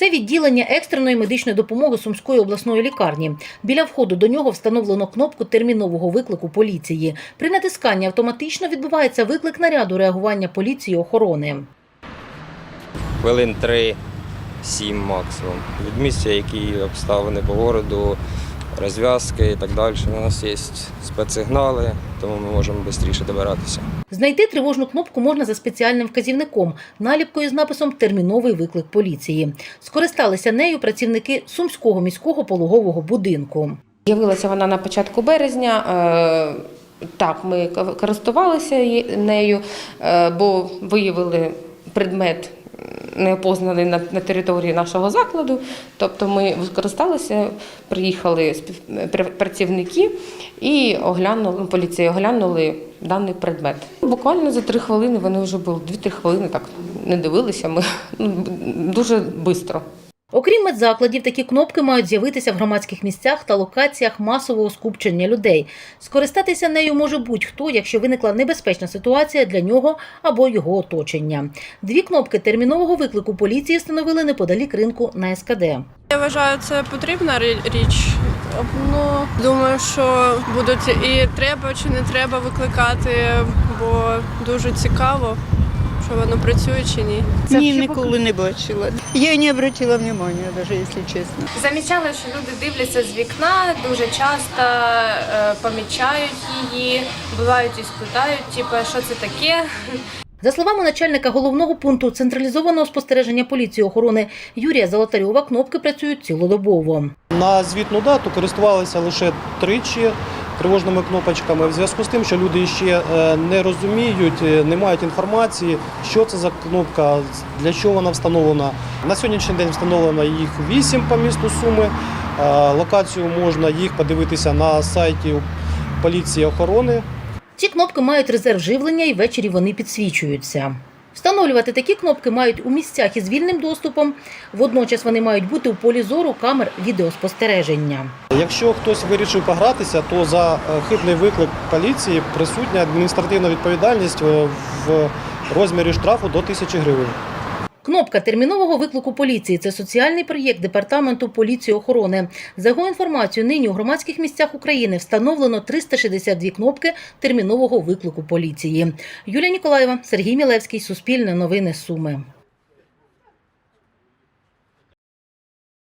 Це відділення екстреної медичної допомоги Сумської обласної лікарні. Біля входу до нього встановлено кнопку термінового виклику поліції. При натисканні автоматично відбувається виклик наряду реагування поліції охорони. хвилин 3-7 максимум. Від місця, які обставини по городу, розв'язки і так далі. У нас є спецсигнали, тому ми можемо швидше добиратися. Знайти тривожну кнопку можна за спеціальним вказівником, наліпкою з написом Терміновий виклик поліції. Скористалися нею працівники Сумського міського пологового будинку. З'явилася вона на початку березня. Е, Так, ми користувалися нею, е, бо виявили предмет неопознаний на, на території нашого закладу. Тобто ми скористалися, приїхали працівники і оглянули, ну, поліція оглянули даний предмет. Буквально за три хвилини вони вже були, дві-три хвилини так не дивилися. Ми ну, дуже швидко. Окрім медзакладів, такі кнопки мають з'явитися в громадських місцях та локаціях масового скупчення людей. Скористатися нею може будь-хто, якщо виникла небезпечна ситуація для нього або його оточення. Дві кнопки термінового виклику поліції встановили неподалік ринку на СКД. Я вважаю, це потрібна рі- річ. Ну, думаю, що будуть і треба чи не треба викликати, бо дуже цікаво, що воно працює чи ні. Ні, ніколи не бачила. Я не обратила внимания, даже если честно. Замічали, що люди дивляться з вікна, дуже часто е, помічають її, бувають і спитають, типу, що це таке. За словами начальника головного пункту централізованого спостереження поліції охорони Юрія Золотарьова, кнопки працюють цілодобово. На звітну дату користувалися лише тричі тривожними кнопочками в зв'язку з тим, що люди ще е, не розуміють, е, не мають інформації, що це за кнопка, для чого вона встановлена. На сьогоднішній день встановлено їх вісім по місту Суми. Е, Локацію можна їх подивитися на сайті поліції охорони. Ці кнопки мають резерв живлення і ввечері вони підсвічуються. Встановлювати такі кнопки мають у місцях із вільним доступом. Водночас вони мають бути у полі зору камер відеоспостереження. Якщо хтось вирішив погратися, то за е, хибний виклик поліції присутня адміністративна відповідальність е, в розмірі штрафу до тисячі гривень. Кнопка термінового виклику поліції це соціальний проєкт департаменту поліції охорони. За його інформацією, нині у громадських місцях України встановлено 362 кнопки термінового виклику поліції. Юлія Ніколаєва, Сергій Мілевський, Суспільне новини Суми.